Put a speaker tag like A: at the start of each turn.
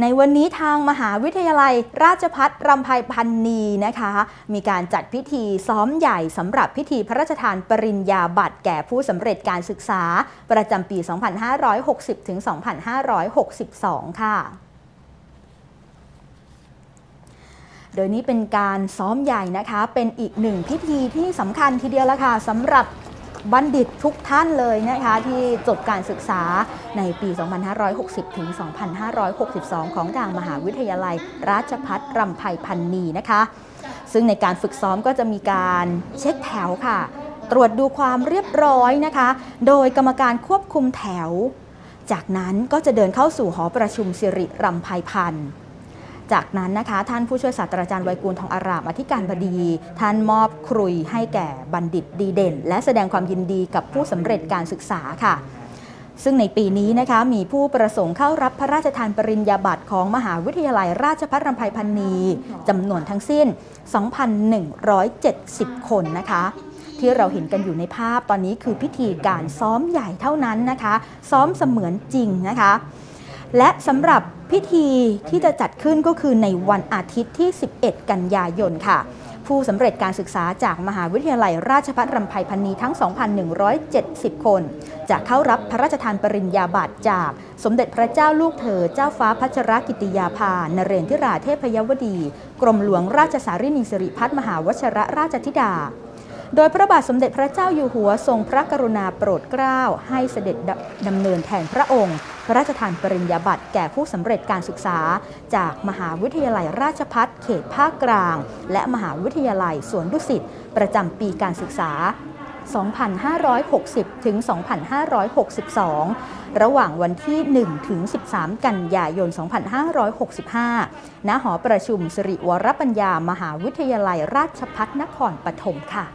A: ในวันนี้ทางมหาวิทยาลัย ราชพัฒรำไพพันนีนะคะ มีการจัดพิธีซ้อมใหญ่สำหรับพิธีพระราชทานปริญญาบัตรแก่ผู้สำเร็จการศึกษา ประจำปี 2560 ถึง 2562 ค่ะโดยนี้เป็นการซ้อมใหญ่นะคะ เป็นอีกหนึ่งพิธีที่สำคัญทีเดียวละค่ะสำหรับ บัณฑิตทุกท่านเลยนะคะที่จบการศึกษาในปี 2560 ถึง 2562 ของทางมหาวิทยาลัย ราชพัฒรำไพพันนีนะคะ ซึ่งในการฝึกซ้อมก็จะมีการเช็คแถวค่ะ ตรวจดูความเรียบร้อยนะคะ โดยกรรมการควบคุมแถว จากนั้นก็จะเดินเข้าสู่หอประชุมสิริรำไพพันธ์ จากนั้นนะคะ ท่านผู้ช่วยศาสตราจารย์ไวกูลทองอารามอธิการบดี ท่านมอบครุยให้แก่บัณฑิตดีเด่น และแสดงความยินดีกับผู้สำเร็จการศึกษาค่ะ ซึ่งในปีนี้นะคะมีผู้ประสงค์เข้ารับพระราชทานปริญญาบัตรของมหาวิทยาลัยราชภัฏรำไพพันนีจำนวนทั้งสิ้น 2,170 คนนะคะที่เราเห็นกันอยู่ในภาพตอนนี้คือพิธีการซ้อมใหญ่เท่านั้นนะคะ ซ้อมเสมือนจริงนะคะ และสำหรับ พิธีที่จะจัดขึ้นก็คือในวันอาทิตย์ที่ 11 กันยายนค่ะ ผู้สำเร็จการศึกษาจากมหาวิทยาลัยราชภัฏรำไพพันนีทั้ง 2,170 คน จะเข้ารับพระราชทานปริญญาบัตรจาก สมเด็จพระเจ้าลูกเธอ เจ้าฟ้าพัชรกิติยาภา นเรนทิราเทพยวดี กรมหลวงราชสารินีสิริพัฒมหาวชระราชธิดา โดยพระบาทสมเด็จพระเจ้าอยู่หัวทรงพระกรุณาโปรดเกล้าให้เสด็จดดำเนินแทนพระองค์ พระราชทานปริญญาบัตรแก่ผู้สำเร็จการศึกษา จากมหาวิทยาลัยราชพัฒเขตภาคกลาง และมหาวิทยาลัยสวนดุสิตประจำปีการศึกษา 2560 ถึง 2562 ระหว่างวันที่ 1 ถึง 13 กันยายน 2565 ณ หอประชุมสิริวรปัญญามหาวิทยาลัยราชพัฒนครปฐมค่ะ